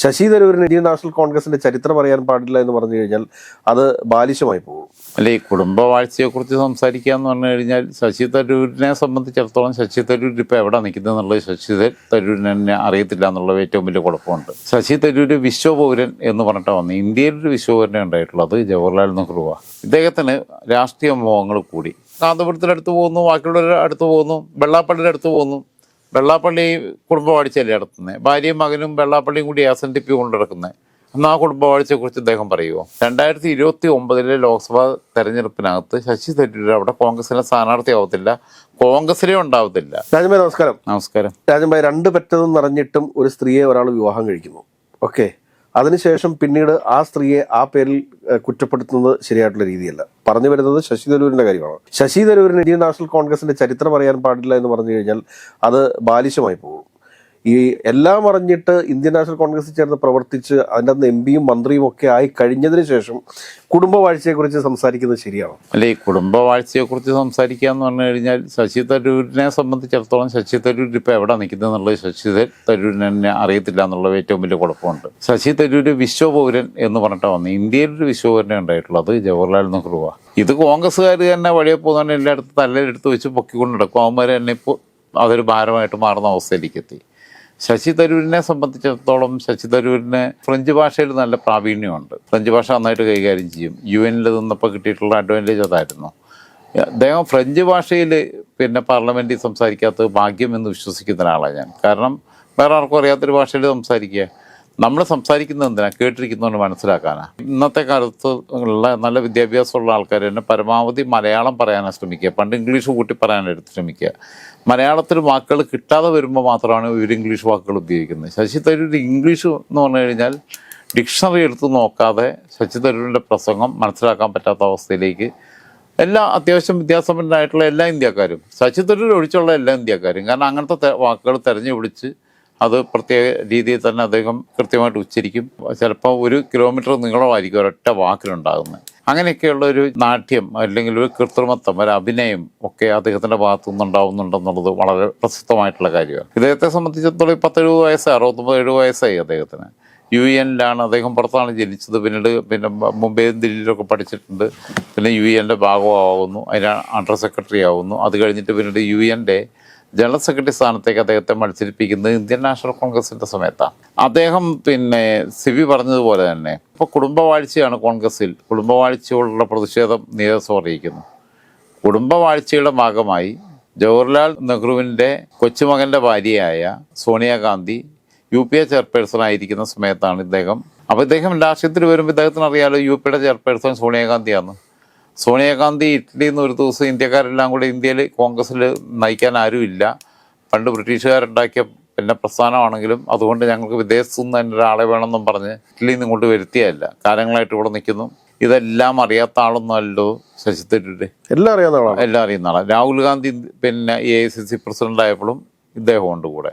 Sasi തരൂരിന് Indian national കോൺഗ്രസിന്റെ ചരിത്രം അറിയാൻ പാടില്ല എന്ന് പറഞ്ഞു കഴിഞ്ഞാൽ അത് ബാലിശമായി പോകും. അല്ലെ ഈ കുടുംബവാഴ്ചയെക്കുറിച്ച് സംസാരിക്കുക എന്ന് പറഞ്ഞു കഴിഞ്ഞാൽ ശശി തരൂരിനെ സംബന്ധിച്ചിടത്തോളം ശശി തരൂർ ഇപ്പൊ എവിടെ നിൽക്കുന്നത് എന്നുള്ളത് ശശി തരൂരിനെ അറിയത്തില്ല എന്നുള്ള ഏറ്റവും വലിയ കുഴപ്പമുണ്ട്. ശശി തരൂർ വിശ്വപൗരൻ എന്ന് പറഞ്ഞിട്ട് വന്നു ഇന്ത്യയിൽ ഒരു വിശ്വപൗരനെ ഉണ്ടായിട്ടുള്ളത് ജവഹർലാൽ നെഹ്റുവാണ് ഇദ്ദേഹത്തിന് രാഷ്ട്രീയ മോഹങ്ങൾ കൂടി. കാന്തപുരത്തിന്റെ അടുത്ത് പോകുന്നു ബാക്കിയുള്ളവരുടെ അടുത്ത് പോകുന്നു വെള്ളാപ്പള്ളിയുടെ അടുത്ത് പോകുന്നു. വെള്ളാപ്പള്ളി കുടുംബവാഴ്ചയല്ലേ നടത്തുന്നത് ഭാര്യയും മകനും വെള്ളാപ്പള്ളിയും കൂടി എസ് എൻ ഡി പി കൊണ്ടിടക്കുന്നത് എന്നാൽ ആ കുടുംബവാഴ്ചയെക്കുറിച്ച് അദ്ദേഹം പറയുമോ രണ്ടായിരത്തി ഇരുപത്തി ഒമ്പതിലെ ലോക്സഭാ തെരഞ്ഞെടുപ്പിനകത്ത് ശശി തരൂർ അവിടെ കോൺഗ്രസിലെ സ്ഥാനാർത്ഥിയാവത്തില്ല കോൺഗ്രസിലേ ഉണ്ടാവത്തില്ല. രാജൻഭായ് നമസ്കാരം. നമസ്കാരം. രാജൻഭായ് രണ്ട് പറ്റതെന്ന് അറിഞ്ഞിട്ടും ഒരു സ്ത്രീയെ ഒരാൾ വിവാഹം കഴിക്കുന്നു. ഓക്കെ. അതിനുശേഷം പിന്നീട് ആ സ്ത്രീയെ ആ പേരിൽ കുറ്റപ്പെടുത്തുന്നത് ശരിയായിട്ടുള്ള രീതിയല്ല. പറഞ്ഞു വരുന്നത് ശശി തരൂരിന്റെ കാര്യമാണ്. ശശി തരൂരിന് ഇന്ത്യൻ നാഷണൽ കോൺഗ്രസിന്റെ ചരിത്രം അറിയാൻ പാടില്ല എന്ന് പറഞ്ഞു കഴിഞ്ഞാൽ അത് ബാലിശമായി പോകും. ഈ എല്ലാം അറിഞ്ഞിട്ട് ഇന്ത്യൻ നാഷണൽ കോൺഗ്രസിൽ ചേർന്ന് പ്രവർത്തിച്ച് അതിന്റെ അന്ന് എം പിയും മന്ത്രിയും ഒക്കെ ആയി കഴിഞ്ഞതിന് ശേഷം കുടുംബവാഴ്ചയെക്കുറിച്ച് സംസാരിക്കുന്നത് ശരിയാണോ? അല്ലെ ഈ കുടുംബവാഴ്ചയെക്കുറിച്ച് സംസാരിക്കുക എന്ന് പറഞ്ഞു കഴിഞ്ഞാൽ ശശി തരൂരിനെ സംബന്ധിച്ചിടത്തോളം ശശി തരൂർ ഇപ്പം എവിടെ നിൽക്കുന്നത് എന്നുള്ളത് ശശി തരൂരിനെ അറിയത്തില്ല എന്നുള്ള ഏറ്റവും വലിയ കുഴപ്പമുണ്ട്. ശശി തരൂർ വിശ്വപൗരൻ എന്ന് പറഞ്ഞിട്ട് വന്നു ഇന്ത്യയിൽ ഒരു വിശ്വപൗരനെ ഉണ്ടായിട്ടുള്ളത് ജവഹർലാൽ നെഹ്റുവാ. ഇത് കോൺഗ്രസ്സുകാർ തന്നെ വഴിയെ പോകുന്നതിന് എല്ലായിടത്തും തലയിലെടുത്ത് വെച്ച് പൊക്കിക്കൊണ്ട് നടക്കും. അവന്മാർ തന്നെ ഇപ്പോൾ അതൊരു ഭാരമായിട്ട് മാറുന്ന അവസ്ഥയിലേക്ക് എത്തി. ശശി തരൂരിനെ സംബന്ധിച്ചിടത്തോളം ശശി തരൂരിന് ഫ്രഞ്ച് ഭാഷയിൽ നല്ല പ്രാവീണ്യമുണ്ട്. ഫ്രഞ്ച് ഭാഷ നന്നായിട്ട് കൈകാര്യം ചെയ്യും. യു എനിൽ നിന്നപ്പോൾ കിട്ടിയിട്ടുള്ള അഡ്വാന്റേജ് അതായിരുന്നു. അദ്ദേഹം ഫ്രഞ്ച് ഭാഷയിൽ പിന്നെ പാർലമെന്റിൽ സംസാരിക്കാത്തത് ഭാഗ്യം എന്ന് വിശ്വസിക്കുന്ന ഒരാളാണ് ഞാൻ. കാരണം വേറെ ആർക്കും അറിയാത്തൊരു ഭാഷയിൽ സംസാരിക്കുക. നമ്മൾ സംസാരിക്കുന്നത് എന്തിനാണ് കേട്ടിരിക്കുന്നതുകൊണ്ട് മനസ്സിലാക്കാനാണ് ഇന്നത്തെ കാലത്ത് ഉള്ള നല്ല വിദ്യാഭ്യാസമുള്ള ആൾക്കാർ തന്നെ പരമാവധി മലയാളം പറയാനാണ് ശ്രമിക്കുക. പണ്ട് ഇംഗ്ലീഷ് കൂട്ടി പറയാനായിട്ട് ശ്രമിക്കുക. മലയാളത്തിൽ വാക്കുകൾ കിട്ടാതെ വരുമ്പോൾ മാത്രമാണ് ഇവർ ഇംഗ്ലീഷ് വാക്കുകൾ ഉപയോഗിക്കുന്നത്. ശശി തരൂർ ഇംഗ്ലീഷ് എന്ന് പറഞ്ഞു കഴിഞ്ഞാൽ ഡിക്ഷണറി എടുത്ത് നോക്കാതെ ശശി തരൂരിന്റെ പ്രസംഗം മനസ്സിലാക്കാൻ പറ്റാത്ത അവസ്ഥയിലേക്ക് എല്ലാ അത്യാവശ്യം വിദ്യാസമ്പന്നരായിട്ടുള്ള എല്ലാ ഇന്ത്യക്കാരും ശശി തരൂർ ഒഴിച്ചുള്ള എല്ലാ ഇന്ത്യക്കാരും കാരണം അങ്ങനത്തെ വാക്കുകൾ തിരഞ്ഞു പിടിച്ച് അത് പ്രത്യേക രീതിയിൽ തന്നെ അദ്ദേഹം കൃത്യമായിട്ട് ഉച്ചരിക്കും. ചിലപ്പോൾ ഒരു കിലോമീറ്റർ നീളമായിരിക്കും ഒരൊറ്റ വാക്കിലുണ്ടാകുന്നത്. അങ്ങനെയൊക്കെയുള്ള ഒരു നാട്യം അല്ലെങ്കിൽ ഒരു കൃത്രിമത്വം ഒരു അഭിനയം ഒക്കെ അദ്ദേഹത്തിന്റെ ഭാഗത്തു നിന്നുണ്ടാവുന്നുണ്ടെന്നുള്ളത് വളരെ പ്രസിദ്ധമായിട്ടുള്ള കാര്യമാണ്. ഇദ്ദേഹത്തെ സംബന്ധിച്ചിടത്തോളം പത്തെഴുപത് വയസ്സായി അറുപത്തൊമ്പത് എഴുപത് വയസ്സായി അദ്ദേഹത്തിന്. യു എനിലാണ് അദ്ദേഹം പുറത്താണ് ജനിച്ചത്. പിന്നീട് പിന്നെ മുംബൈയും ദില്ലിയിലൊക്കെ പഠിച്ചിട്ടുണ്ട്. പിന്നെ യു എന്റെ ഭാഗമാകുന്നു അതിന് അണ്ടർ സെക്രട്ടറി ആവുന്നു. അത് കഴിഞ്ഞിട്ട് പിന്നീട് യു എന്റെ ജനറൽ സെക്രട്ടറി സ്ഥാനത്തേക്ക് അദ്ദേഹത്തെ മത്സരിപ്പിക്കുന്നത് ഇന്ത്യൻ നാഷണൽ കോൺഗ്രസിന്റെ സമയത്താണ് അദ്ദേഹം പിന്നെ സിവി പറഞ്ഞതുപോലെ തന്നെ ഇപ്പോൾ കുടുംബവാഴ്ചയാണ് കോൺഗ്രസിൽ. കുടുംബവാഴ്ചയോടുള്ള പ്രതിഷേധം നേതൃത്വം അറിയിക്കുന്നു. കുടുംബവാഴ്ചയുടെ ഭാഗമായി ജവഹർലാൽ നെഹ്റുവിന്റെ കൊച്ചുമകന്റെ ഭാര്യയായ Sonia Gandhi U P A chairperson ആയിരിക്കുന്ന സമയത്താണ് ഇദ്ദേഹം. അപ്പോൾ ഇദ്ദേഹം രാഷ്ട്രീയത്തിൽ വരുമ്പോൾ ഇദ്ദേഹത്തിന് അറിയാലോ യു പിയുടെ ചെയർപേഴ്സൺ സോണിയാഗാന്ധിയാണ്. സോണിയാഗാന്ധി ഇറ്റലിയിൽ നിന്ന് ഒരു ദിവസം ഇന്ത്യക്കാരെല്ലാം കൂടി ഇന്ത്യയിൽ കോൺഗ്രസ്സിൽ നയിക്കാൻ ആരുമില്ല പണ്ട് ബ്രിട്ടീഷുകാരുണ്ടാക്കിയ പിന്നെ പ്രസ്ഥാനമാണെങ്കിലും അതുകൊണ്ട് ഞങ്ങൾക്ക് വിദേശത്തു നിന്ന് തന്നെ ഒരാളെ വേണമെന്നും പറഞ്ഞ് ഇറ്റലിയിൽ നിന്ന് ഇങ്ങോട്ട് വരുത്തിയല്ല കാലങ്ങളായിട്ട് ഇവിടെ നിൽക്കുന്നു. ഇതെല്ലാം അറിയാത്ത ആളൊന്നുമല്ലോ ശശി തരൂര്. എല്ലാം അറിയാത്ത ആളാണ്? എല്ലാം അറിയുന്ന ആളാണ്. രാഹുൽ ഗാന്ധി പിന്നെ A I C C president ആയപ്പോഴും ഇദ്ദേഹം ഉണ്ട് കൂടെ.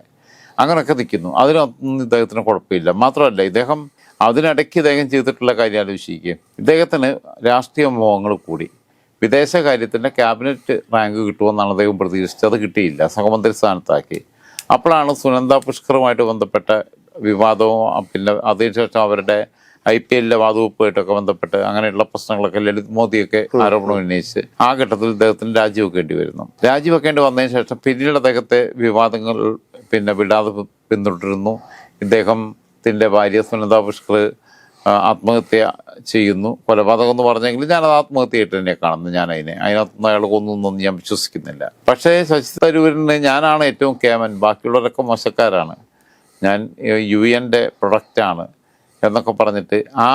അങ്ങനെയൊക്കെ നിൽക്കുന്നു. അതിനൊന്നും ഇദ്ദേഹത്തിന് കുഴപ്പമില്ല. മാത്രമല്ല ഇദ്ദേഹം അതിനിടയ്ക്ക് ഇദ്ദേഹം ചെയ്തിട്ടുള്ള കാര്യം ആലോചിക്കുക ഇദ്ദേഹത്തിന് രാഷ്ട്രീയ മോഹങ്ങൾ കൂടി. വിദേശ കാര്യത്തിന്റെ ക്യാബിനറ്റ് റാങ്ക് കിട്ടുമെന്നാണ് അദ്ദേഹം പ്രതീക്ഷിച്ചത്. അത് കിട്ടിയില്ല. സഹമന്ത്രി സ്ഥാനത്താക്കി. അപ്പോഴാണ് സുനന്ദ പുഷ്കറുമായിട്ട് ബന്ധപ്പെട്ട വിവാദവും പിന്നെ അതിനുശേഷം അവരുടെ ഐ പി എല്ലിലെ വാതുവെപ്പുമായിട്ടൊക്കെ ബന്ധപ്പെട്ട് അങ്ങനെയുള്ള പ്രശ്നങ്ങളൊക്കെ ലളിത് മോദിയൊക്കെ ആരോപണം ഉന്നയിച്ച് ആ ഘട്ടത്തിൽ ഇദ്ദേഹത്തിന് രാജിവെക്കേണ്ടി വരുന്നു. രാജിവെക്കേണ്ടി വന്നതിന് ശേഷം പിന്നീട് അദ്ദേഹത്തെ വിവാദങ്ങൾ പിന്നെ വിടാതെ പിന്തുടരുന്നു. ഇദ്ദേഹത്തിന്റെ ഭാര്യ സുനന്ദ പുഷ്കർ ആത്മഹത്യ ചെയ്യുന്നു. കൊലപാതകം എന്ന് പറഞ്ഞെങ്കിൽ ഞാനത് ആത്മഹത്യയായിട്ട് തന്നെ കാണുന്നു ഞാൻ അതിനെ അതിനകത്തൊന്നും അയാൾ കൊന്നൊന്നും ഞാൻ വിശ്വസിക്കുന്നില്ല. പക്ഷേ ശശി തരൂരിന് ഞാനാണ് ഏറ്റവും കേമൻ. ബാക്കിയുള്ളവരൊക്കെ മോശക്കാരാണ്. ഞാൻ യു എന്റെ പ്രൊഡക്റ്റാണ് എന്നൊക്കെ പറഞ്ഞിട്ട് ആ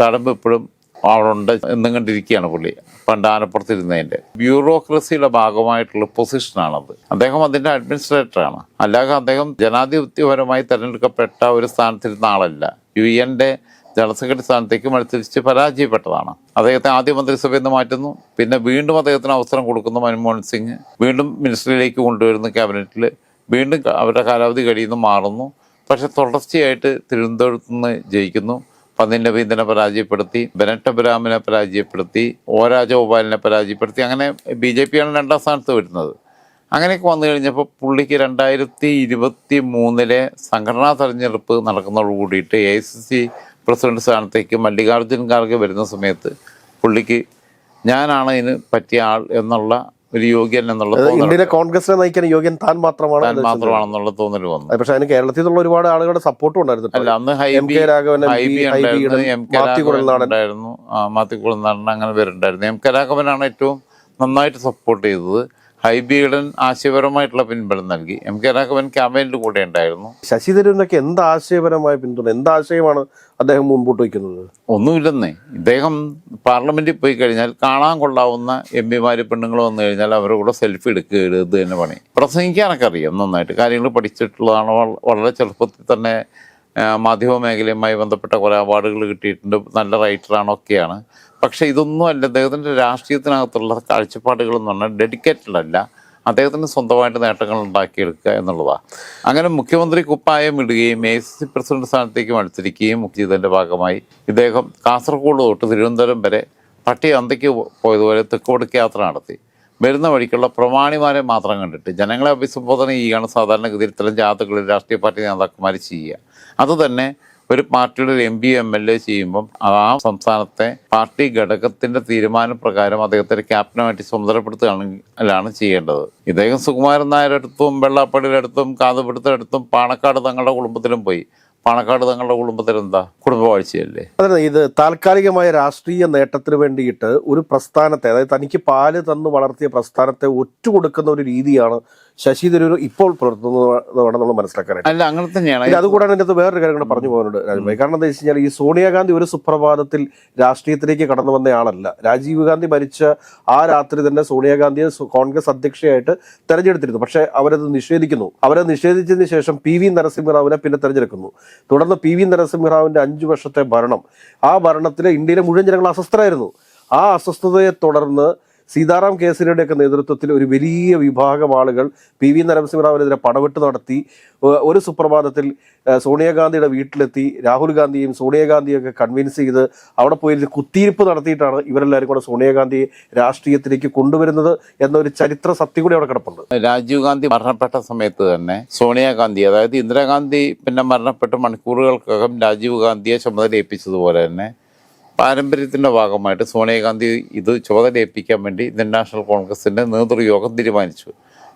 തടമ്പ് ഇപ്പോഴും അവിടെ ഉണ്ട് പുള്ളി. പണ്ട് ആനപ്പുറത്തിരുന്നതിന്റെ. ബ്യൂറോക്രസിയുടെ ഭാഗമായിട്ടുള്ള പൊസിഷനാണത്. അദ്ദേഹം അതിന്റെ അഡ്മിനിസ്ട്രേറ്ററാണ്. അല്ലാതെ അദ്ദേഹം ജനാധിപത്യപരമായി തിരഞ്ഞെടുക്കപ്പെട്ട ഒരു സ്ഥാനത്തിരുന്ന ആളല്ല. യു എന്റെ ജനറൽ സെക്രട്ടറി സ്ഥാനത്തേക്ക് മത്സരിച്ച് പരാജയപ്പെട്ടതാണ്. അദ്ദേഹത്തെ ആദ്യ മന്ത്രിസഭയിൽ നിന്ന് മാറ്റുന്നു. പിന്നെ വീണ്ടും അദ്ദേഹത്തിന് അവസരം കൊടുക്കുന്നു മൻമോഹൻ സിംഗ്. വീണ്ടും മിനിസ്റ്ററിയിലേക്ക് കൊണ്ടുവരുന്നു ക്യാബിനറ്റിൽ വീണ്ടും അവരുടെ കാലാവധി കഴിയുന്നു മാറുന്നു. പക്ഷെ തുടർച്ചയായിട്ട് തിരുവനന്തപുരത്ത് നിന്ന് ജയിക്കുന്നു. പന്നിൻ രവീന്ദ്രനെ പരാജയപ്പെടുത്തി ബെനറ്റ് അബ്രാമിനെ പരാജയപ്പെടുത്തി ഓ രാജഗോപാലിനെ പരാജയപ്പെടുത്തി. അങ്ങനെ ബി ജെ പിയാണ് രണ്ടാം സ്ഥാനത്ത് വരുന്നത്. അങ്ങനെയൊക്കെ വന്നു കഴിഞ്ഞപ്പോൾ പുള്ളിക്ക് രണ്ടായിരത്തി ഇരുപത്തി മൂന്നിലെ സംഘടനാ തെരഞ്ഞെടുപ്പ് നടക്കുന്നതോട് കൂടിയിട്ട് A I C C president സ്ഥാനത്തേക്ക് മല്ലികാർജുൻ ഖാർഗെ വരുന്ന സമയത്ത് പുള്ളിക്ക് ഞാനാണ് ഇതിന് പറ്റിയ ആൾ എന്നുള്ള ഒരു യോഗ്യൻ എന്നുള്ള ഇന്ത്യയിലെ കോൺഗ്രസിനെ നയിക്കാൻ യോഗ്യൻ താൻ മാത്രമാണ് താൻ മാത്രമാണെന്നുള്ള തോന്നൽ വന്നു. പക്ഷെ അതിന് കേരളത്തിൽ നിന്നുള്ള ഒരുപാട് ആളുകളുടെ സപ്പോർട്ടും ഉണ്ടായിരുന്നു. അല്ല അന്ന് എം കെ രാഘവൻ ഉണ്ടായിരുന്നു. അങ്ങനെ പേരുണ്ടായിരുന്നു. എം കെ രാഘവനാണ് ഏറ്റവും നന്നായിട്ട് സപ്പോർട്ട് ചെയ്തത്. ഹൈബി ഈഡൻ ആശയപരമായിട്ടുള്ള പിൻബലം നൽകി. എം കെ രാഘവൻ ക്യാമ്പയിനിൽ കൂടെ ഉണ്ടായിരുന്നു. ശശി തരൂരിനൊക്കെ എന്ത് ആശയപരമായ പിന്തുണ എന്ത് ആശയമാണ് അദ്ദേഹം മുൻപോട്ട് വയ്ക്കുന്നത്? ഒന്നുമില്ലെന്നേ. ഇദ്ദേഹം പാർലമെന്റിൽ പോയി കഴിഞ്ഞാൽ കാണാൻ കൊള്ളാവുന്ന എം പിമാര് പെണ്ണുങ്ങൾ വന്നു കഴിഞ്ഞാൽ അവരുടെ കൂടെ സെൽഫി എടുക്കുക ഇത് തന്നെ പണി. പ്രസംഗിക്കാനൊക്കെ അറിയാം നന്നായിട്ട്. കാര്യങ്ങൾ പഠിച്ചിട്ടുള്ളതാണ് വളരെ ചെറുപ്പത്തിൽ തന്നെ മാധ്യമ മേഖലയുമായി ബന്ധപ്പെട്ട കുറേ അവാർഡുകൾ കിട്ടിയിട്ടുണ്ട്. നല്ല റൈറ്ററാണ് ഒക്കെയാണ്. പക്ഷെ ഇതൊന്നും അല്ല. അദ്ദേഹത്തിന്റെ രാഷ്ട്രീയത്തിനകത്തുള്ള കാഴ്ചപ്പാടുകളെന്ന് പറഞ്ഞാൽ ഡെഡിക്കേറ്റഡ് അല്ല. അദ്ദേഹത്തിന് സ്വന്തമായിട്ട് നേട്ടങ്ങൾ ഉണ്ടാക്കിയെടുക്കുക എന്നുള്ളതാണ് അങ്ങനെ മുഖ്യമന്ത്രി കുപ്പായം ഇടുകയും എ സി സി പ്രസിഡന്റ് സ്ഥാനത്തേക്ക് മത്സരിക്കുകയും ചെയ്തതിന്റെ ഭാഗമായി ഇദ്ദേഹം കാസർഗോഡ് തൊട്ട് തിരുവനന്തപുരം വരെ പട്ടി അന്തയ്ക്ക് പോയതുപോലെ തെക്കുവടക്ക് യാത്ര നടത്തി. വരുന്ന വഴിക്കുള്ള പ്രമാണിമാരെ മാത്രം കണ്ടിട്ട് ജനങ്ങളെ അഭിസംബോധന ചെയ്യുകയാണ് സാധാരണഗതിയിൽ ഇത്തരം ജാഥകളിൽ രാഷ്ട്രീയ പാർട്ടി നേതാക്കന്മാർ ചെയ്യുക. അതുതന്നെ ഒരു പാർട്ടിയുടെ ഒരു M P M L A ചെയ്യുമ്പം ആ സംസ്ഥാനത്തെ പാർട്ടി ഘടകത്തിന്റെ തീരുമാനപ്രകാരം അദ്ദേഹത്തെ ക്യാപ്റ്റനുമായിട്ട് ചുമതലപ്പെടുത്തുകയാണ് ചെയ്യേണ്ടത്. ഇദ്ദേഹം സുകുമാരൻ നായരുടെ അടുത്തും വെള്ളാപ്പള്ളിയുടെ അടുത്തും കാതുപിടുത്തയുടെ അടുത്തും പാണക്കാട് തങ്ങളുടെ കുടുംബത്തിലും പോയി. പാണക്കാട് തങ്ങളുടെ കുടുംബത്തിൽ എന്താ? കുടുംബവാഴ്ചയല്ലേ? അതെ ഇത് താൽക്കാലികമായ രാഷ്ട്രീയ നേട്ടത്തിന് വേണ്ടിയിട്ട് ഒരു പ്രസ്ഥാനത്തെ അതായത് തനിക്ക് പാൽ തന്നു വളർത്തിയ പ്രസ്ഥാനത്തെ ഒറ്റുകൊടുക്കുന്ന ഒരു രീതിയാണ് ശശി തരൂർ ഇപ്പോൾ പുലർത്തുന്നതാണ് നമ്മൾ മനസ്സിലാക്കാനായിട്ട്. അല്ല അങ്ങനെ തന്നെയാണ്. അതുകൂടാണ് എന്റെ അത് വേറൊരു കാര്യം കൂടെ പറഞ്ഞു പോകുന്നുണ്ട് രാജുഭായി കാരണം എന്താ വെച്ച് കഴിഞ്ഞാൽ ഈ സോണിയാഗാന്ധി ഒരു സുപ്രഭാതത്തിൽ രാഷ്ട്രീയത്തിലേക്ക് കടന്നു വന്ന ആളല്ല. രാജീവ് ഗാന്ധി മരിച്ച ആ രാത്രി തന്നെ സോണിയാഗാന്ധിയെ കോൺഗ്രസ് അധ്യക്ഷയായിട്ട് തെരഞ്ഞെടുത്തിരുന്നു. പക്ഷേ അവരത് നിഷേധിക്കുന്നു. അവരെ നിഷേധിച്ചതിന് ശേഷം പി വി നരസിംഹറാവിനെ പിന്നെ തെരഞ്ഞെടുക്കുന്നു. തുടർന്ന് പി വി നരസിംഹറാവിന്റെ അഞ്ചു വർഷത്തെ ഭരണം. ആ ഭരണത്തിൽ ഇന്ത്യയിലെ മുഴുവൻ ജനങ്ങൾ അസ്വസ്ഥരായിരുന്നു. ആ അസ്വസ്ഥതയെ തുടർന്ന് സീതാറാം കേസരിയുടെ ഒക്കെ നേതൃത്വത്തിൽ ഒരു വലിയ വിഭാഗം ആളുകൾ പി വി നരസിംഹറാവിനെതിരെ പടവെട്ട് നടത്തി ഒരു സുപ്രഭാതത്തിൽ സോണിയാഗാന്ധിയുടെ വീട്ടിലെത്തി രാഹുൽ ഗാന്ധിയും സോണിയാഗാന്ധിയും ഒക്കെ കൺവിൻസ് ചെയ്ത് അവിടെ പോയി കുത്തിയിരിപ്പ് നടത്തിയിട്ടാണ് ഇവരെല്ലാവരും കൂടെ സോണിയാഗാന്ധിയെ രാഷ്ട്രീയത്തിലേക്ക് കൊണ്ടുവരുന്നത് എന്നൊരു ചരിത്ര സത്യം കൂടി അവിടെ കിടപ്പുണ്ട്. രാജീവ് ഗാന്ധി മരണപ്പെട്ട സമയത്ത് തന്നെ സോണിയാഗാന്ധി അതായത് ഇന്ദിരാഗാന്ധി പിന്നെ മരണപ്പെട്ട മണിക്കൂറുകൾക്കകം രാജീവ് ഗാന്ധിയെ ചുമതല ഏൽപ്പിച്ചതുപോലെ തന്നെ പാരമ്പര്യത്തിന്റെ ഭാഗമായിട്ട് സോണിയാഗാന്ധി ഇത് ചുമതല ഏൽപ്പിക്കാൻ വേണ്ടി ഇന്ത്യൻ നാഷണൽ കോൺഗ്രസിന്റെ നേതൃയോഗം തീരുമാനിച്ചു.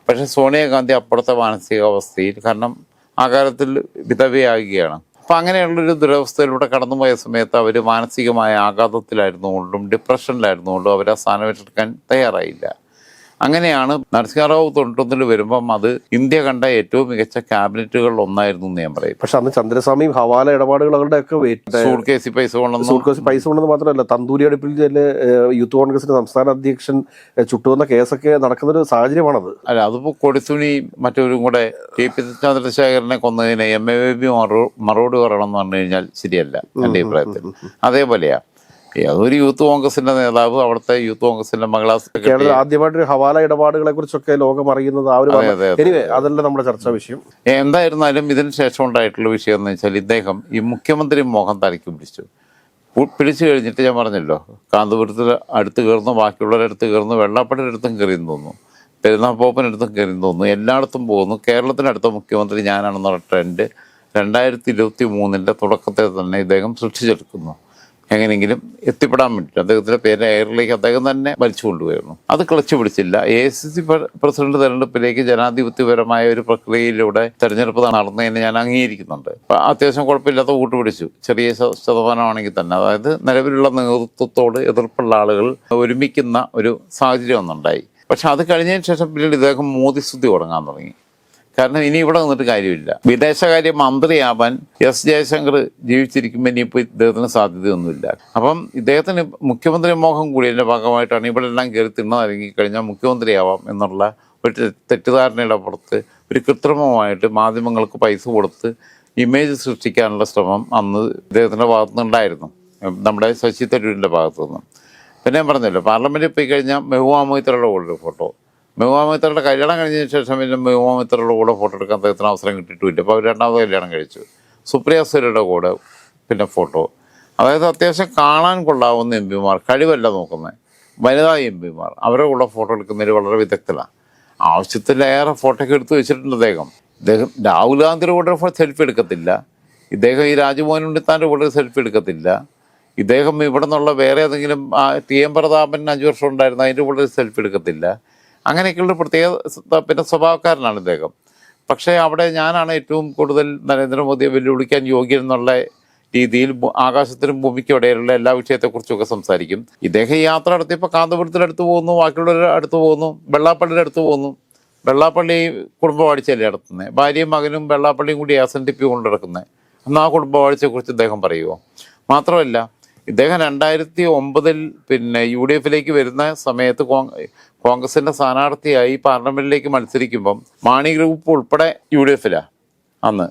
പക്ഷേ സോണിയാഗാന്ധി അപ്പോഴത്തെ മാനസികാവസ്ഥയിൽ കാരണം ആ കാലത്തിൽ വിധവയാകുകയാണ്. അപ്പം അങ്ങനെയുള്ളൊരു ദുരവസ്ഥയിലൂടെ കടന്നുപോയ സമയത്ത് അവർ മാനസികമായ ആഘാതത്തിലായിരുന്നുകൊണ്ടും ഡിപ്രഷനിലായിരുന്നുകൊണ്ടും അവർ ആ സ്ഥാനം ഏറ്റെടുക്കാൻ തയ്യാറായില്ല. അങ്ങനെയാണ് നരസിംഹറാവു തൊണ്ണൂറ്റൊന്നിൽ വരുമ്പം അത് ഇന്ത്യ കണ്ട ഏറ്റവും മികച്ച ക്യാബിനറ്റുകളിൽ ഒന്നായിരുന്നു എന്ന് ഞാൻ പറയും. പക്ഷെ അന്ന് ചന്ദ്രസ്വാമി ഹവാല ഇടപാടുകളുടെ ഒക്കെ സൂട്ട് കേസി പൈസ കൊണ്ടൊന്നും സൂട്ട്കോസ് പൈസ കൊണ്ടെന്ന് മാത്രമല്ല തന്തൂരി അടുപ്പിൽ യൂത്ത് കോൺഗ്രസിന്റെ സംസ്ഥാന അധ്യക്ഷൻ ചുട്ടുവന്ന കേസൊക്കെ നടക്കുന്ന ഒരു സാഹചര്യമാണത്. അല്ല അതിപ്പോ കൊടിത്തുണി മറ്റൊരു കൂടെ കെ പി ചന്ദ്രശേഖരനെ കൊന്നതിന് എം എ ബി പറയണം എന്ന് പറഞ്ഞു കഴിഞ്ഞാൽ ശരിയല്ല എന്റെ അഭിപ്രായത്തിൽ. അതേപോലെയാ. അതൊരു യൂത്ത് കോൺഗ്രസിന്റെ നേതാവ് അവിടുത്തെ യൂത്ത് കോൺഗ്രസിന്റെ കേരളത്തിൽ ആദ്യമായിട്ട് ഹവാല ഇടപാടുകളെ കുറിച്ചൊക്കെ ലോകം അറിയുന്നത് ആ ഒരു. എനിവേ അതല്ല നമ്മുടെ ചർച്ചാ വിഷയം. എന്തായിരുന്നാലും ഇതിന് ശേഷം ഉണ്ടായിട്ടുള്ള വിഷയം എന്ന് വെച്ചാൽ ഇദ്ദേഹം ഈ മുഖ്യമന്ത്രി മോഹൻ തലയ്ക്ക് പിടിച്ചു. പിടിച്ചു കഴിഞ്ഞിട്ട് ഞാൻ പറഞ്ഞല്ലോ കാന്തപുരത്തിൽ അടുത്ത് കയറുന്നു ബാക്കിയുള്ളവരടുത്ത് കയറുന്നു വെള്ളാപ്പള്ളിയുടെ അടുത്തും കയറിയെന്ന് തോന്നുന്നു പെരുന്നാപ്പോപ്പനടുത്തും കയറി തോന്നുന്നു എല്ലായിടത്തും പോകുന്നു. കേരളത്തിനടുത്ത മുഖ്യമന്ത്രി ഞാനാണെന്നുള്ള ട്രെൻഡ് രണ്ടായിരത്തി ഇരുപത്തി മൂന്നിന്റെ തുടക്കത്തിൽ തന്നെ ഇദ്ദേഹം സൃഷ്ടിച്ചെടുക്കുന്നു. എങ്ങനെയെങ്കിലും എത്തിപ്പെടാൻ വേണ്ടിയിട്ട് അദ്ദേഹത്തിന്റെ പേര് എയറിലേക്ക് അദ്ദേഹം തന്നെ വലിച്ചു കൊണ്ടുപോയിരുന്നു അത് ക്ലച്ച് പിടിച്ചില്ല. എ സി സി പ്രസിഡന്റ് തെരഞ്ഞെടുപ്പിലേക്ക് ജനാധിപത്യപരമായ ഒരു പ്രക്രിയയിലൂടെ തെരഞ്ഞെടുപ്പ് നടന്നതിന് ഞാൻ അംഗീകരിക്കുന്നുണ്ട്. അത്യാവശ്യം കുഴപ്പമില്ലാത്ത വോട്ട് പിടിച്ചു. ചെറിയ ശതമാനമാണെങ്കിൽ തന്നെ. അതായത് നിലവിലുള്ള നേതൃത്വത്തോട് എതിർപ്പുള്ള ആളുകൾ ഒരുമിക്കുന്ന ഒരു സാഹചര്യം ഒന്നുണ്ടായി. പക്ഷെ അത് കഴിഞ്ഞതിന് ശേഷം പിന്നീട് ഇദ്ദേഹം മോദിസ്തുതി തുടങ്ങാൻ തുടങ്ങി. കാരണം ഇനി ഇവിടെ നിന്നിട്ട് കാര്യമില്ല. വിദേശകാര്യ മന്ത്രിയാവാൻ എസ് ജയശങ്കർ ജീവിച്ചിരിക്കുമ്പോൾ ഇനിയിപ്പോൾ ഇദ്ദേഹത്തിന് സാധ്യതയൊന്നുമില്ല. അപ്പം ഇദ്ദേഹത്തിന് മുഖ്യമന്ത്രി മോഹം കൂടിയതിന്റെ ഭാഗമായിട്ടാണ് ഇവിടെ എല്ലാം കയറി തിണ്ണറിങ്ങി കഴിഞ്ഞാൽ മുഖ്യമന്ത്രിയാവാം എന്നുള്ള ഒരു തെറ്റിദ്ധാരണയുടെ പുറത്ത് ഒരു കൃത്രിമമായിട്ട് മാധ്യമങ്ങൾക്ക് പൈസ കൊടുത്ത് ഇമേജ് സൃഷ്ടിക്കാനുള്ള ശ്രമം അന്ന് ഇദ്ദേഹത്തിന്റെ ഭാഗത്തുനിന്നുണ്ടായിരുന്നു. നമ്മുടെ ശശി തരൂരിന്റെ ഭാഗത്തുനിന്ന്. പിന്നെ ഞാൻ പറഞ്ഞല്ലോ പാർലമെന്റിൽ പോയി കഴിഞ്ഞാൽ മെഹുവാ മൊയ്ത്രയുടെ കൂടെ ഫോട്ടോ. മെഹുവാ കല്യാണം കഴിഞ്ഞതിന് ശേഷം പിന്നെ മെഹുവാ കൂടെ ഫോട്ടോ എടുക്കാൻ അദ്ദേഹത്തിന് അവസരം കിട്ടിയിട്ടുമില്ല. അപ്പോൾ അവർ രണ്ടാമത് കല്യാണം കഴിച്ചു. സുപ്രിയ സുരയുടെ കൂടെ പിന്നെ ഫോട്ടോ. അതായത് അത്യാവശ്യം കാണാൻ കൊള്ളാവുന്ന എം പിമാർ കഴിവല്ല നോക്കുന്നത് വനിതാ എം പിമാർ അവരുടെ കൂടെ ഫോട്ടോ എടുക്കുന്നതിൽ വളരെ വിദഗ്ധരാണ് ആവശ്യത്തിലേറെ ഫോട്ടോ ഒക്കെ എടുത്ത് വെച്ചിട്ടുണ്ട് അദ്ദേഹം. ഇദ്ദേഹം രാഹുൽ ഗാന്ധിയുടെ കൂടെ സെൽഫി എടുക്കത്തില്ല. ഇദ്ദേഹം ഈ രാജ്മോഹൻ ഉണ്ണിത്താന്റെ കൂടെ സെൽഫി എടുക്കത്തില്ല. ഇദ്ദേഹം ഇവിടെ നിന്നുള്ള വേറെ ഏതെങ്കിലും ടി എം പ്രതാപൻ അഞ്ച് വർഷം ഉണ്ടായിരുന്നു അതിന്റെ കൂടെ സെൽഫി എടുക്കത്തില്ല. അങ്ങനെയൊക്കെയുള്ള പ്രത്യേക പിന്നെ സ്വഭാവക്കാരനാണ് ഇദ്ദേഹം. പക്ഷേ അവിടെ ഞാനാണ് ഏറ്റവും കൂടുതൽ നരേന്ദ്രമോദിയെ വെല്ലുവിളിക്കാൻ യോഗ്യൻ എന്നുള്ള രീതിയിൽ ആകാശത്തിനും ഭൂമിക്കും ഇടയിലുള്ള എല്ലാ വിഷയത്തെക്കുറിച്ചൊക്കെ സംസാരിക്കും. ഇദ്ദേഹം യാത്ര നടത്തിയപ്പോൾ കാന്തപുരത്തിന്റെ അടുത്ത് പോകുന്നു ബാക്കിയുള്ളവരുടെ അടുത്ത് പോകുന്നു വെള്ളാപ്പള്ളിയുടെ അടുത്ത് പോകുന്നു. വെള്ളാപ്പള്ളി കുടുംബവാഴ്ചയല്ലേ നടത്തുന്നത് ഭാര്യയും മകനും വെള്ളാപ്പള്ളിയും കൂടി എസ് ടിപ്പി കൊണ്ട് നടക്കുന്നത് എന്നാൽ ആ കുടുംബവാഴ്ചയെക്കുറിച്ച് ഇദ്ദേഹം പറയുമോ മാത്രമല്ല ഇദ്ദേഹം രണ്ടായിരത്തി ഒമ്പതിൽ പിന്നെ യു ഡി എഫിലേക്ക് വരുന്ന സമയത്ത് കോൺഗ്രസിന്റെ സ്ഥാനാർത്ഥിയായി പാർലമെന്റിലേക്ക് മത്സരിക്കുമ്പം മാണി ഗ്രൂപ്പ് ഉൾപ്പെടെ യു ഡി എഫിലാണ് അന്ന്.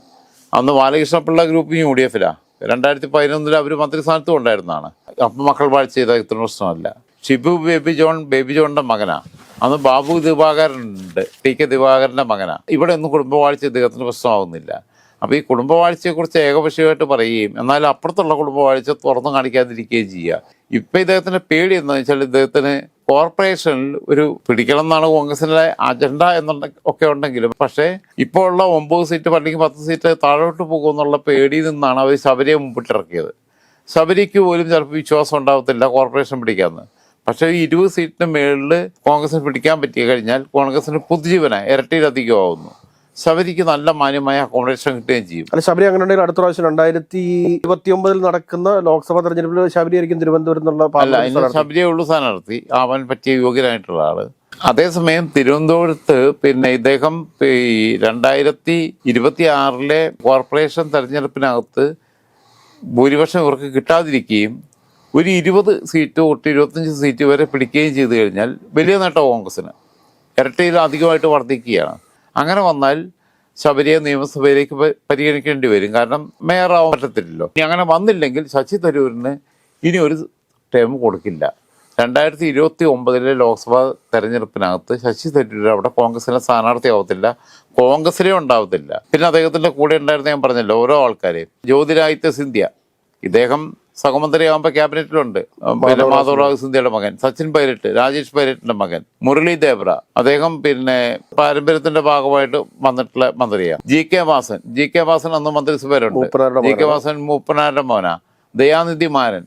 അന്ന് ബാലകൃഷ്ണപിള്ള ഗ്രൂപ്പ് യു ഡി എഫിലാണ് രണ്ടായിരത്തി പതിനൊന്നിൽ അവർ മന്ത്രിസ്ഥാനത്തും ഉണ്ടായിരുന്നതാണ്. അപ്പം മക്കൾ വാഴ്ച ചെയ്ത ഇത്ര പ്രശ്നമല്ല. ഷിബു ബേബി ജോൺ ബേബി ജോണിന്റെ മകനാ. അന്ന് ബാബു ദിവാകരനുണ്ട്. ടി കെ ദിവാകരന്റെ മകനാ. ഇവിടെ ഒന്നും കുടുംബവാഴ്ച ഇദ്ദേഹത്തിന് പ്രശ്നമാവുന്നില്ല. അപ്പോൾ ഈ കുടുംബവാഴ്ചയെക്കുറിച്ച് ഏകപക്ഷീയമായിട്ട് പറയുകയും എന്നാൽ അപ്പുറത്തുള്ള കുടുംബവാഴ്ച തുറന്നു കാണിക്കാതിരിക്കുകയും ചെയ്യുക. ഇപ്പം ഇദ്ദേഹത്തിന്റെ പേടി എന്താണെന്ന് വെച്ചാൽ ഇദ്ദേഹത്തിന് കോർപ്പറേഷനിൽ ഒരു പിടിക്കണം എന്നാണ് കോൺഗ്രസിന്റെ അജണ്ട എന്നുള്ള ഒക്കെ ഉണ്ടെങ്കിലും പക്ഷേ ഇപ്പോൾ ഉള്ള ഒമ്പത് സീറ്റ് അല്ലെങ്കിൽ പത്ത് സീറ്റ് താഴോട്ട് പോകുമെന്നുള്ള പേടിയിൽ നിന്നാണ് അവർ ശബരിയെ മുമ്പിട്ടിറക്കിയത്. ശബരിക്ക് പോലും ചിലപ്പോൾ വിശ്വാസം ഉണ്ടാകത്തില്ല കോർപ്പറേഷൻ പിടിക്കാമെന്ന്. പക്ഷേ ഈ ഇരുപത് സീറ്റിന് മേളിൽ കോൺഗ്രസിന് പിടിക്കാൻ പറ്റി കഴിഞ്ഞാൽ കോൺഗ്രസിന് പുതുജീവനായി ഇരട്ടിയിലധികം ആവുന്നു ശബരിക്ക് നല്ല മാന്യമായ അക്കോമഡേഷൻ കിട്ടുകയും ചെയ്യും. അല്ല ശബരി അങ്ങനെ ഉണ്ടെങ്കിൽ അടുത്ത പ്രാവശ്യം രണ്ടായിരത്തി ഇരുപത്തി ഒമ്പതിൽ നടക്കുന്ന ലോക്സഭാ തെരഞ്ഞെടുപ്പിൽ ശബരി ആയിരിക്കും തിരുവനന്തപുരം എന്നുള്ള അല്ല അതിന്. ശബരിയെ ഉള്ളു സ്ഥാനാർത്ഥി. ആവാൻ പറ്റിയ യോഗ്യനായിട്ടുള്ള ആൾ. അതേസമയം തിരുവനന്തപുരത്ത് പിന്നെ ഇദ്ദേഹം ഈ രണ്ടായിരത്തി ഇരുപത്തി ആറിലെ കോർപ്പറേഷൻ തെരഞ്ഞെടുപ്പിനകത്ത് ഭൂരിപക്ഷം ഇവർക്ക് കിട്ടാതിരിക്കുകയും ഒരു ഇരുപത് സീറ്റ് തൊട്ട് ഇരുപത്തഞ്ച് സീറ്റ് വരെ പിടിക്കുകയും ചെയ്തു കഴിഞ്ഞാൽ വലിയ നേട്ടം കോൺഗ്രസിന് ഇരട്ടിയിൽ അധികമായിട്ട് വർദ്ധിക്കുകയാണ്. അങ്ങനെ വന്നാൽ ശബരിയെ നിയമസഭയിലേക്ക് പരിഗണിക്കേണ്ടി വരും. കാരണം മേയറാവാൻ പറ്റത്തില്ലല്ലോ. ഇനി അങ്ങനെ വന്നില്ലെങ്കിൽ ശശി തരൂരിന് ഇനി ഒരു ടേം കൊടുക്കില്ല. രണ്ടായിരത്തി ഇരുപത്തി ഒമ്പതിലെ ലോക്സഭാ തെരഞ്ഞെടുപ്പിനകത്ത് ശശി തരൂർ അവിടെ കോൺഗ്രസിലെ സ്ഥാനാർത്ഥിയാവത്തില്ല കോൺഗ്രസിലേ ഉണ്ടാവത്തില്ല. പിന്നെ അദ്ദേഹത്തിന്റെ കൂടെ ഉണ്ടായിരുന്ന ഞാൻ പറഞ്ഞല്ലോ ഓരോ ആൾക്കാരെയും. ജ്യോതിരാദിത്യ സിന്ധ്യ ഇദ്ദേഹം സഹമന്ത്രിയാകുമ്പോൾ ക്യാബിനറ്റിലുണ്ട്. പിന്നെ മാധവറാവ് സിന്ധ്യയുടെ മകൻ സച്ചിൻ പൈലറ്റ് രാജേഷ് പൈലറ്റിന്റെ മകൻ മുരളി ദേബ്ര അദ്ദേഹം പിന്നെ പാരമ്പര്യത്തിന്റെ ഭാഗമായിട്ട് വന്നിട്ടുള്ള മന്ത്രിയാണ് G K Vasan. G K Vasan അന്ന് മന്ത്രിസഭയിലുണ്ട്. ജി കെ വാസൻ മൂപ്പനാരുടെ മോനാ. ദയാനിധി മാരൻ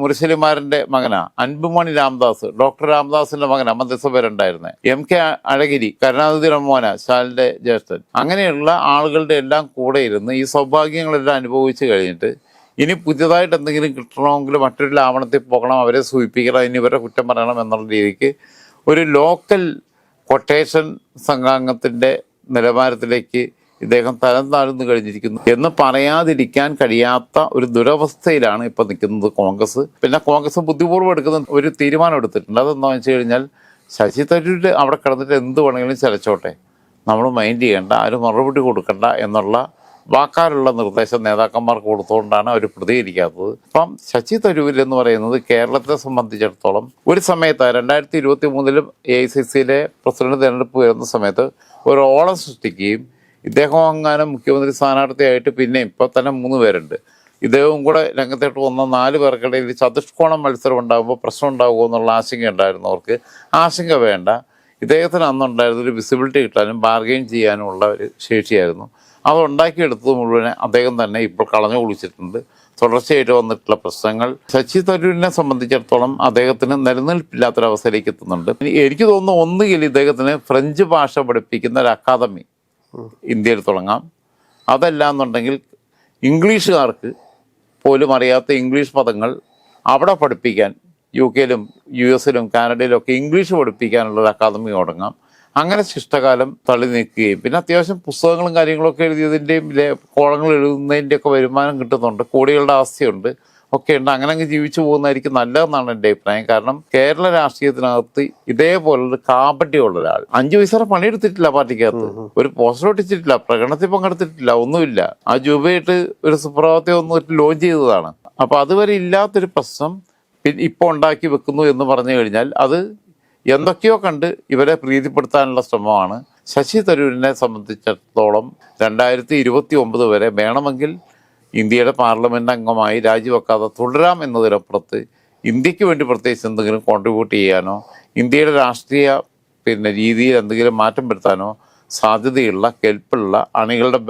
മുരശലിമാരന്റെ മകനാ. അൻപുമണി രാംദാസ് ഡോക്ടർ രാംദാസിന്റെ മകനാ മന്ത്രിസഭയിലുണ്ടായിരുന്നത് എം കെ അഴഗിരി കരുണാനിധിയുടെ മോന ശാലിന്റെ ജ്യേഷ്ഠൻ. അങ്ങനെയുള്ള ആളുകളുടെ എല്ലാം കൂടെ ഇരുന്ന് ഈ സൗഭാഗ്യങ്ങളെല്ലാം അനുഭവിച്ചു കഴിഞ്ഞിട്ട് ഇനി പുതിയതായിട്ട് എന്തെങ്കിലും കിട്ടണമെങ്കിൽ മറ്റൊരു ലാവണത്തിൽ പോകണം അവരെ സൂചിപ്പിക്കണം ഇനി ഇവരെ കുറ്റം പറയണം എന്നുള്ള രീതിക്ക് ഒരു ലോക്കൽ കൊട്ടേഷൻ സംഘാംഗത്തിന്റെ നിലവാരത്തിലേക്ക് ഇദ്ദേഹം തരം താഴ്ന്നു കഴിഞ്ഞിരിക്കുന്നു എന്ന് പറയാതിരിക്കാൻ കഴിയാത്ത ഒരു ദുരവസ്ഥയിലാണ് ഇപ്പോൾ നിൽക്കുന്നത് കോൺഗ്രസ്. പിന്നെ കോൺഗ്രസ് ബുദ്ധിപൂർവം എടുക്കുന്ന ഒരു തീരുമാനം എടുത്തിട്ടുണ്ട്. അതെന്താണെന്ന് വെച്ച് കഴിഞ്ഞാൽ ശശി തരൂർ അവിടെ കിടന്നിട്ട് എന്ത് വേണമെങ്കിലും ചലച്ചോട്ടെ. നമ്മൾ മൈൻഡ് ചെയ്യേണ്ട ആരും മറുപടി കൊടുക്കണ്ട എന്നുള്ള വാക്കാലുള്ള നിർദ്ദേശം നേതാക്കന്മാർക്ക് കൊടുത്തുകൊണ്ടാണ് അവർ പ്രതികരിക്കാത്തത്. അപ്പം ശശി തരൂർ എന്ന് പറയുന്നത് കേരളത്തെ സംബന്ധിച്ചിടത്തോളം ഒരു സമയത്ത് രണ്ടായിരത്തി ഇരുപത്തി മൂന്നിലും എ ഐ സി സിയിലെ പ്രസിഡന്റ് തിരഞ്ഞെടുപ്പ് വരുന്ന സമയത്ത് ഒരു ഓളം സൃഷ്ടിക്കുകയും ഇദ്ദേഹം അങ്ങാനും മുഖ്യമന്ത്രി സ്ഥാനാർത്ഥിയായിട്ട് പിന്നെ ഇപ്പോൾ തന്നെ മൂന്ന് പേരുണ്ട്. ഇദ്ദേഹവും കൂടെ രംഗത്തോട്ട് വന്ന നാല് പേർക്കിടയിൽ ചതുഷ്കോണം മത്സരം ഉണ്ടാകുമ്പോൾ പ്രശ്നം ഉണ്ടാകുമോ എന്നുള്ള ആശങ്ക ഉണ്ടായിരുന്നവർക്ക് ആശങ്ക വേണ്ട. ഇദ്ദേഹത്തിന് അന്നുണ്ടായിരുന്നൊരു വിസിബിലിറ്റി കിട്ടാനും ബാർഗെയിൻ ചെയ്യാനുമുള്ള ഒരു ശേഷിയായിരുന്നു. അത് ഉണ്ടാക്കിയെടുത്തത് മുഴുവൻ അദ്ദേഹം തന്നെ ഇപ്പോൾ കളഞ്ഞു കുളിച്ചിട്ടുണ്ട്. തുടർച്ചയായിട്ട് വന്നിട്ടുള്ള പ്രശ്നങ്ങൾ. ശശി തരൂരിനെ സംബന്ധിച്ചിടത്തോളം അദ്ദേഹത്തിന് നിലനിൽപ്പില്ലാത്തൊരവസ്ഥയിലേക്ക് എത്തുന്നുണ്ട്. എനിക്ക് തോന്നുന്നു ഒന്നുകിൽ ഇദ്ദേഹത്തിന് ഫ്രഞ്ച് ഭാഷ പഠിപ്പിക്കുന്ന ഒരു അക്കാദമി ഇന്ത്യയിൽ തുടങ്ങാം. അതല്ല എന്നുണ്ടെങ്കിൽ ഇംഗ്ലീഷുകാർക്ക് പോലും അറിയാത്ത ഇംഗ്ലീഷ് പദങ്ങൾ അവിടെ പഠിപ്പിക്കാൻ യു കെയിലും യു എസിലും കാനഡയിലും ഒക്കെ ഇംഗ്ലീഷ് പഠിപ്പിക്കാനുള്ള ഒരു അക്കാദമി തുടങ്ങാം. അങ്ങനെ ശിഷ്ടകാലം തള്ളി നീക്കുകയും. പിന്നെ അത്യാവശ്യം പുസ്തകങ്ങളും കാര്യങ്ങളൊക്കെ എഴുതിയതിന്റെയും കോളങ്ങൾ എഴുതുന്നതിന്റെയൊക്കെ വരുമാനം കിട്ടുന്നുണ്ട്. കോടികളുടെ ആസ്തിയുണ്ട്. ഒക്കെ ഉണ്ട്. അങ്ങനെ അങ്ങ് ജീവിച്ചു പോകുന്നതായിരിക്കും നല്ലതെന്നാണ് എന്റെ അഭിപ്രായം. കാരണം കേരള രാഷ്ട്രീയത്തിനകത്ത് ഇതേപോലൊരു കാപട്യമുള്ള ഒരാൾ. അഞ്ചു പൈസ പണിയെടുത്തിട്ടില്ല പാർട്ടിക്കകത്ത്. ഒരു പോസ്റ്റർ ഒട്ടിച്ചിട്ടില്ല. പ്രകടനത്തിൽ പങ്കെടുത്തിട്ടില്ല. ഒന്നുമില്ല. ആ ജൂബയായിട്ട് ഒരു സുപ്രഭാതത്തെ ഒന്ന് ലോഞ്ച് ചെയ്തതാണ്. അപ്പൊ അതുവരെ ഇല്ലാത്തൊരു പ്രശ്നം ഇപ്പോൾ ഉണ്ടാക്കി വെക്കുന്നു എന്ന് പറഞ്ഞു കഴിഞ്ഞാൽ അത് എന്തൊക്കെയോ കണ്ട് ഇവരെ പ്രീതിപ്പെടുത്താനുള്ള ശ്രമമാണ്. ശശി തരൂരിനെ സംബന്ധിച്ചിടത്തോളം രണ്ടായിരത്തി ഇരുപത്തി ഒമ്പത് വരെ വേണമെങ്കിൽ ഇന്ത്യയുടെ പാർലമെന്റ് അംഗമായി രാജിവെക്കാതെ തുടരാം എന്നതിനപ്പുറത്ത് ഇന്ത്യയ്ക്ക് വേണ്ടി പ്രത്യേകിച്ച് എന്തെങ്കിലും കോൺട്രിബ്യൂട്ട് ചെയ്യാനോ ഇന്ത്യയുടെ രാഷ്ട്രീയ പിന്നെ രീതിയിൽ എന്തെങ്കിലും മാറ്റം വരുത്താനോ സാധ്യതയുള്ള കെൽപ്പുള്ള അണികളുടെ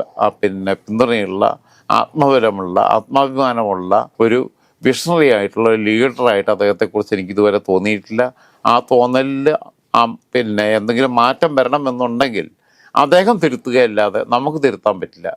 പിന്നെ പിന്തുണയുള്ള ആത്മബലമുള്ള ആത്മാഭിമാനമുള്ള ഒരു വിഷണറി ആയിട്ടുള്ള ഒരു ലീഡറായിട്ട് അദ്ദേഹത്തെക്കുറിച്ച് എനിക്ക് ഇതുവരെ തോന്നിയിട്ടില്ല. ആ തോന്നലിൽ ആ പിന്നെ എന്തെങ്കിലും മാറ്റം വരണം എന്നുണ്ടെങ്കിൽ അദ്ദേഹം തിരുത്തുകയല്ലാതെ നമുക്ക് തിരുത്താൻ പറ്റില്ല.